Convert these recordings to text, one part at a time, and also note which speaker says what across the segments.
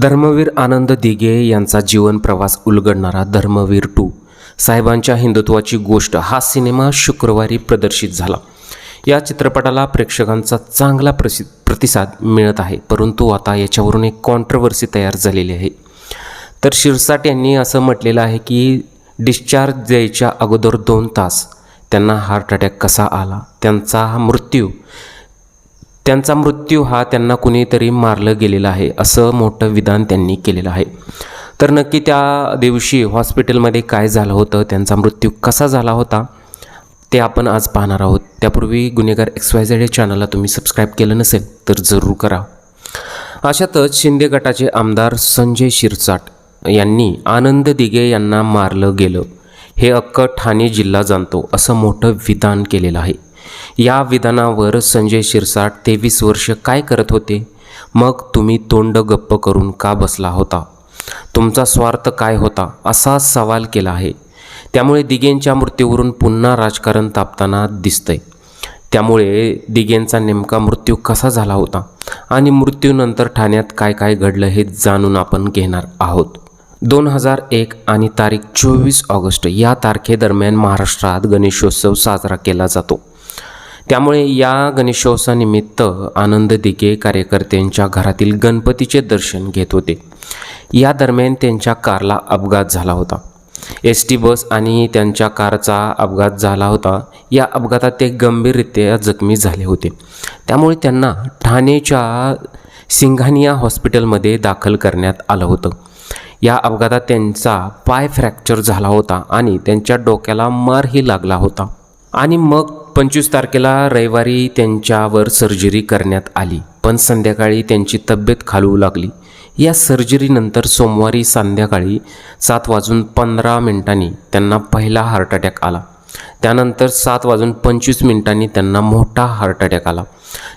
Speaker 1: धर्मवीर आनंद दिघे यांचा जीवन प्रवास उलगडणारा धर्मवीर टू. साहेबांच्या हिंदुत्वाची गोष्ट हा सिनेमा शुक्रवारी प्रदर्शित झाला. या चित्रपटाला प्रेक्षकांचा चांगला प्रसि प्रतिसाद मिळत आहे परंतु आता याच्यावरून एक कॉन्ट्रवर्सी तयार झालेली आहे. तर शिरसाट यांनी असं म्हटलेलं आहे की डिस्चार्ज द्यायच्या अगोदर दोन तास. त्यांना हार्ट अटॅक कसा आला? त्यांचा हा मृत्यू त्यांचा मृत्यू हा त्यांना कुणीतरी मारलं गेलेलं आहे असं मोठं विधान त्यांनी केलेलं आहे. तर नक्की त्या दिवशी हॉस्पिटलमध्ये काय झालं होतं त्यांचा मृत्यू कसा झाला होता ते आपण आज पाहणार आहोत. त्यापूर्वी गुन्हेगार एक्स वाय झेड या चॅनलला तुम्ही सबस्क्राईब केलं नसेल तर जरूर करा. अशातच शिंदे गटाचे आमदार संजय शिरसाट यांनी आनंद दिघे यांना मारलं गेलं. हे अक्क ठाणे जिल्हा जाणतो असं मोठं विधान केलेलं आहे. या विधानावर संजय शिरसाट तेवीस वर्ष काय करत होते? मग तुम्ही तोंड गप्प करून का बसला होता? तुमचा स्वार्थ काय होता? असा सवाल केला आहे. त्यामुळे दिघेंच्या मृत्यूवरून पुन्हा राजकारण तापताना दिसतंय. त्यामुळे दिघेंचा नेमका मृत्यू कसा झाला होता? आणि मृत्यूनंतर ठाण्यात काय काय घडलं हे जाणून आपण घेणार आहोत. दोन हजार एक आणि तारीख चोवीस ऑगस्ट या तारखेदरम्यान महाराष्ट्रात गणेशोत्सव साजरा केला जातो. त्यामुळे या गणेशोत्सवानिमित्त आनंद दिघे कार्यकर्त्यांच्या घरातील गणपतीचे दर्शन घेत होते. या दरम्यान त्यांच्या कारला अपघात झाला होता. एस टी बस आणि त्यांच्या कारचा अपघात झाला होता. या अपघातात ते गंभीररित्या जखमी झाले होते. त्यामुळे त्यांना ठाणेच्या सिंघानिया हॉस्पिटलमध्ये दाखल करण्यात आलं होतं. या अपघातात त्यांचा पाय फ्रॅक्चर झाला होता आणि त्यांच्या डोक्याला मारही लागला होता. आणि मग पंचवीस तारखेला रविवारी त्यांच्यावर सर्जरी करण्यात आली. पण संध्याकाळी त्यांची तब्येत खालवू लागली. या सर्जरीनंतर सोमवारी संध्याकाळी सात वाजून पंधरा मिनिटांनी त्यांना पहिला हार्ट अटॅक आला. त्यानंतर सात वाजून पंचवीस मिनिटांनी त्यांना मोठा हार्ट अटॅक आला.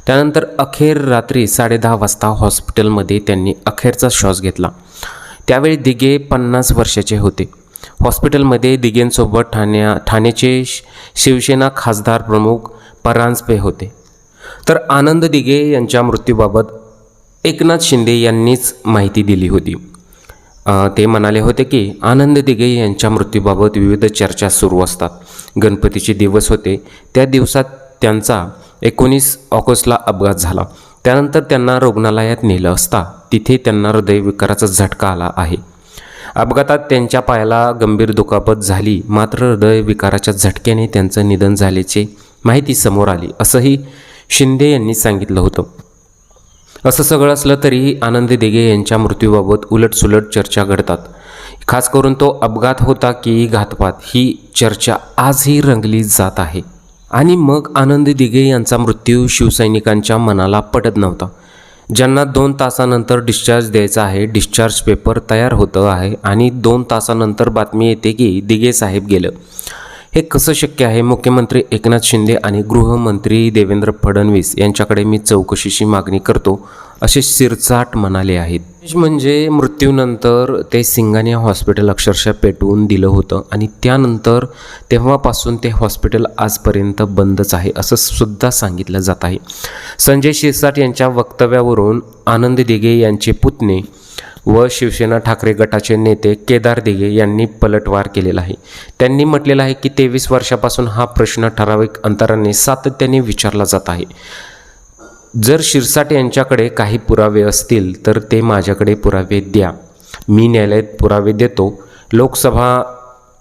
Speaker 1: त्यानंतर अखेर रात्री साडेदहा वाजता हॉस्पिटलमध्ये त्यांनी अखेरचा श्वास घेतला. त्यावेळी दिघे पन्नास वर्षाचे होते. हॉस्पिटलमध्ये दिघेंसोबत ठाण्या ठाण्याचे शिवसेना खासदार प्रमुख परांजपे होते. तर आनंद दिघे यांच्या मृत्यूबाबत एकनाथ शिंदे यांनीच माहिती दिली होती. ते म्हणाले होते की आनंद दिघे यांच्या मृत्यूबाबत विविध चर्चा सुरू असतात. गणपतीचे दिवस होते. त्या दिवसात त्यांचा एकोणीस ऑगस्टला अपघात झाला. त्यानंतर त्यांना रुग्णालयात नेलं असता. तिथे त्यांना हृदयविकाराचा झटका आला आहे. अपघातात त्यांच्या पायाला गंभीर दुखापत झाली. मात्र हृदयविकाराच्या झटक्याने त्यांचं निधन झाल्याचे माहिती समोर आली असंही शिंदे यांनी सांगितलं होतं. असं सगळं असलं तरीही आनंद दिघे यांच्या मृत्यूबाबत उलटसुलट चर्चा घडतात. खास करून तो अपघात होता की घातपात ही चर्चा आजही रंगली जात आहे. आणि मग आनंद दिघे यांचा मृत्यू शिवसैनिकांच्या मनाला पटत नव्हता. ज्यांना दोन तासानंतर डिस्चार्ज द्यायचा आहे डिस्चार्ज पेपर तयार होतं आहे आणि दोन तासानंतर बातमी येते की दिगे साहेब गेलं. हे कसं शक्य आहे? मुख्यमंत्री एकनाथ शिंदे आणि गृहमंत्री देवेंद्र फडणवीस यांच्याकडे मी चौकशीची मागणी करतो असे सिरचाट म्हणाले आहेत. म्हणजे मृत्यूनंतर ते सिंगानिया हॉस्पिटल अक्षरशः पेटवून दिलं होतं आणि त्यानंतर तेव्हापासून ते हॉस्पिटल आजपर्यंत बंदच आहे असं सुद्धा सांगितलं जात आहे. संजय शिरसाट यांच्या वक्तव्यावरून आनंद दिघे यांचे पुतणे व शिवसेना ठाकरे गटाचे नेते केदार दिघे यांनी पलटवार केलेला आहे. त्यांनी म्हटलेलं आहे की तेवीस वर्षापासून हा प्रश्न ठराविक अंतराने सातत्याने विचारला जात आहे. जर शिरसाट यांच्याकडे काही पुरावे असतील तर ते माझ्याकडे पुरावे द्या. मी न्यायालयात पुरावे देतो. लोकसभा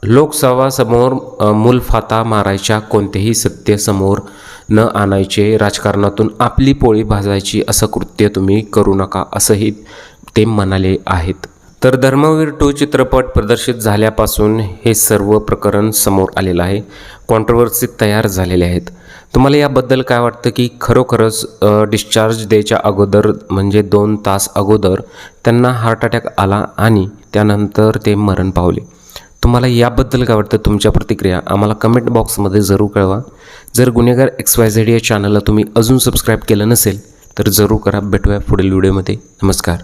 Speaker 1: लोकसभासमोर अ, मूलफाता मारायच्या कोणतेही सत्य समोर न आणायचे राजकारणातून आपली पोळी भाजायची असं कृत्य तुम्ही करू नका असंही ते म्हणाले आहेत. तर धर्मवीर टू चित्रपट प्रदर्शित झाल्यापासून हे सर्व प्रकरण समोर आलेलं आहे. कॉन्ट्रोवर्सी तयार झालेले आहेत. तुम्हाला याबद्दल काय वाटतं की खरोखरच डिस्चार्ज डेच्या अगोदर म्हणजे दोन तास अगोदर त्यांना हार्ट अटॅक आला आणि त्यानंतर ते मरण पावले? तुम्हाला याबद्दल काय वाटतं? तुमच्या प्रतिक्रिया आम्हाला कमेंट बॉक्समध्ये जरूर कळवा. जर गुन्हेगार एक्स वाय झेड या चॅनलला तुम्ही अजून सबस्क्राईब केलं नसेल तर जरूर करा. भेटूया पुढील व्हिडिओमध्ये नमस्कार.